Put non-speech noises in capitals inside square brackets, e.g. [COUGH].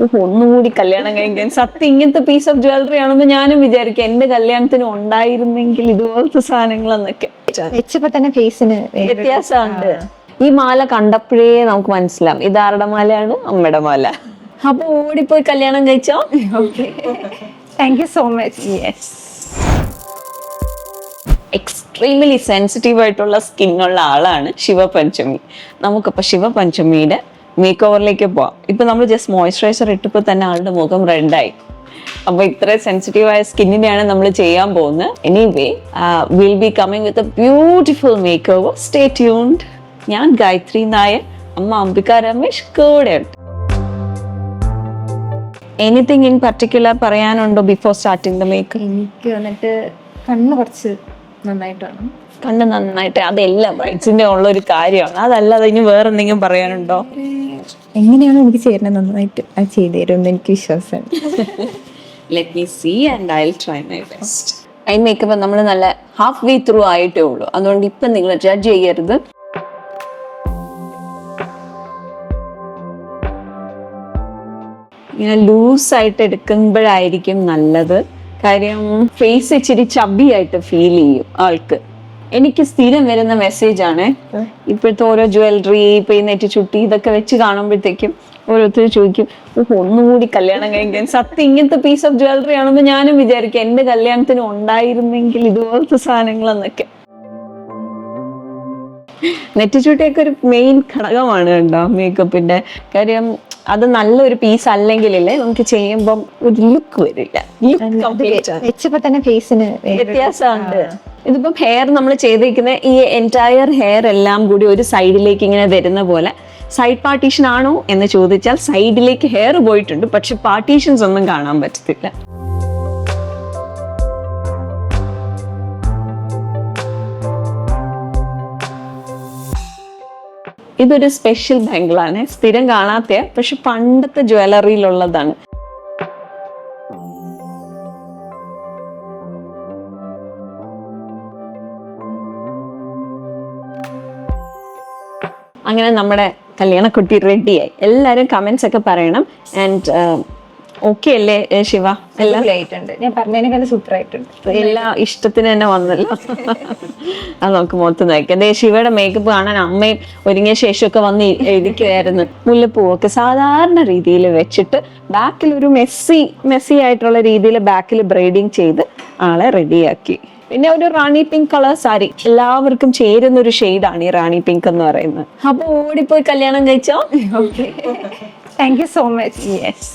ഒന്നുകൂടി കല്യാണം കഴിക്കാൻ. സത്യം ഇങ്ങനത്തെ പീസ് ഓഫ് ജ്വല്ലറി ആണെന്ന് ഞാനും വിചാരിക്കും. എന്റെ കല്യാണത്തിന് ഉണ്ടായിരുന്നെങ്കിൽ ഇതുപോലത്തെ സാധനങ്ങളെന്നൊക്കെ. വെച്ചപ്പോ തന്നെ ഫേസിന് വ്യത്യാസമുണ്ട്. ഈ മാല കണ്ടപ്പോഴേ നമുക്ക് മനസ്സിലാവും. ഇതാരുടെ മാലയാണ്? അമ്മയുടെ മാല. അപ്പൊ ഓടിപ്പോയി കല്യാണം കഴിച്ചോ? Thank you so much yes extremely sensitive ആയിട്ടുള്ള സ്കിന്നുള്ള ആളാണ് ശിവപഞ്ചമി. നമുക്കപ്പോൾ ശിവപഞ്ചമിയുടെ മേക്ക് ഓവറിലേക്ക് പോവാം. ഇപ്പൊ നമ്മൾ ജസ്റ്റ് മോയ്സ്ചറൈസർ ഇട്ടപ്പോൾ തന്നെ ആളുടെ മുഖം റെഡായി അപ്പൊ ഇത്ര സെൻസിറ്റീവായ ആയ സ്കിന്നിനെയാണ് നമ്മൾ ചെയ്യാൻ പോകുന്നത്. Anyway will be coming with a beautiful make over stay tuned ഞാൻ ഗായത്രി നായർ അമ്മ അംബിക രമേശ് കൂടെ ഉണ്ട്. എനിത്തിങ് ഇൻ പർട്ടിക്കുലർ പറയാനുണ്ടോ ബിഫോർ സ്റ്റാർട്ടിങ് ദ മേക്ക് എനിക്ക് വന്നിട്ട് കണ്ണ് കുറച്ച് നന്നായിട്ടാണ് കണ്ണ് നന്നായിട്ട് അതെല്ലാം ബ്രൈറ്റ്സിന്റെ ഉള്ള ഒരു കാര്യമാണ്. അതല്ലാതെ ഇനി വേറെന്തെങ്കിലും പറയാനുണ്ടോ? എങ്ങനെയാണ് എനിക്ക് ചേരുന്നത് നന്നായിട്ട് അത് ചെയ്തു തരുമെന്ന് എനിക്ക് വിശ്വാസമുണ്ട് let me see and I try my best I makeup നമ്മൾ നല്ല ഹാഫ് വേ ത്രൂ ആയിട്ടേ ഉള്ളൂ. അതുകൊണ്ട് ഇപ്പം നിങ്ങൾ ജഡ്ജ് ചെയ്യരുത്. ഇങ്ങനെ ലൂസായിട്ട് എടുക്കുമ്പോഴായിരിക്കും നല്ലത്. കാര്യം ഫേസ് ഇച്ചിരി ചബി ആയിട്ട് ഫീൽ ചെയ്യും ആൾക്ക്. എനിക്ക് സ്ഥിരം വരുന്ന മെസ്സേജ് ആണ്. ഇപ്പോഴത്തെ ഓരോ ജ്വല്ലറി ഇപ്പൊ ഈ നെറ്റ് ചുട്ടി ഇതൊക്കെ വെച്ച് കാണുമ്പോഴത്തേക്കും ഓരോരുത്തർ ചോദിക്കും ഓഹ് ഒന്നുകൂടി കല്യാണം കഴിക്കാൻ. സത്യം ഇങ്ങനത്തെ പീസ് ഓഫ് ജ്വല്ലറി ആണെന്ന് ഞാനും വിചാരിക്കും. എന്റെ കല്യാണത്തിന് ഉണ്ടായിരുന്നെങ്കിൽ ഇതുപോലത്തെ സാധനങ്ങളെന്നൊക്കെ. നെറ്റിച്ചൂട്ടിയൊക്കെ ഒരു മെയിൻ ഘടകമാണ് കേട്ടോ മേക്കപ്പിന്റെ കാര്യം അത് നല്ലൊരു പീസ് അല്ലെങ്കിലല്ലേ നമുക്ക് ചെയ്യുമ്പം ഒരു ലുക്ക് വരില്ല. ലുക്ക് വെച്ചപ്പോ തന്നെ ഫേസിന് വ്യത്യാസമുണ്ട്. ഇതിപ്പം ഹെയർ നമ്മൾ ചെയ്തിരിക്കുന്ന ഈ എന്റയർ ഹെയർ എല്ലാം കൂടി ഒരു സൈഡിലേക്ക് ഇങ്ങനെ വരുന്ന പോലെ സൈഡ് പാർട്ടീഷൻ ആണോ എന്ന് ചോദിച്ചാൽ സൈഡിലേക്ക് ഹെയർ പോയിട്ടുണ്ട്. പക്ഷെ പാർട്ടീഷൻസ് ഒന്നും കാണാൻ പറ്റത്തില്ല. ഇതൊരു സ്പെഷ്യൽ ബാംഗിളാണ് സ്ഥിരം കാണാത്ത പക്ഷെ പണ്ടത്തെ ജ്വല്ലറിയിലുള്ളതാണ് അങ്ങനെ നമ്മുടെ കല്യാണക്കുട്ടി റെഡിയായി. എല്ലാവരും കമൻസ് ഒക്കെ പറയണം. ആൻഡ് ഓക്കെ അല്ലേ ശിവ? എല്ലാം ആയിട്ടുണ്ട് ഞാൻ പറഞ്ഞതിനേക്കാൾ സൂപ്പർ ആയിട്ടുണ്ട് എല്ലാ ഇഷ്ടത്തിന് തന്നെ വന്നല്ലോ. [LAUGHS] അത് നമുക്ക് മൊത്തം നോക്കാം ദേ ശിവയുടെ മേക്കപ്പ് കാണാൻ അമ്മയും ഒരുങ്ങിയ ശേഷമൊക്കെ വന്ന് എഴുതിക്കുമായിരുന്നു ഇരിക്കുമായിരുന്നു മുല്ലപ്പൂവൊക്കെ സാധാരണ രീതിയിൽ വെച്ചിട്ട് ബാക്കിൽ ഒരു മെസ്സി മെസ്സി ആയിട്ടുള്ള രീതിയിൽ ബാക്കിൽ ബ്രൈഡിങ് ചെയ്ത് ആളെ റെഡിയാക്കി പിന്നെ ഒരു റാണി പിങ്ക് കളർ സാരി എല്ലാവർക്കും ചേരുന്ന ഒരു ഷെയ്ഡാണ് ഈ റാണി പിങ്ക് എന്ന് പറയുന്നത്. അപ്പൊ ഓടിപ്പോയി കല്യാണം കഴിച്ചോ? Thank you so much yes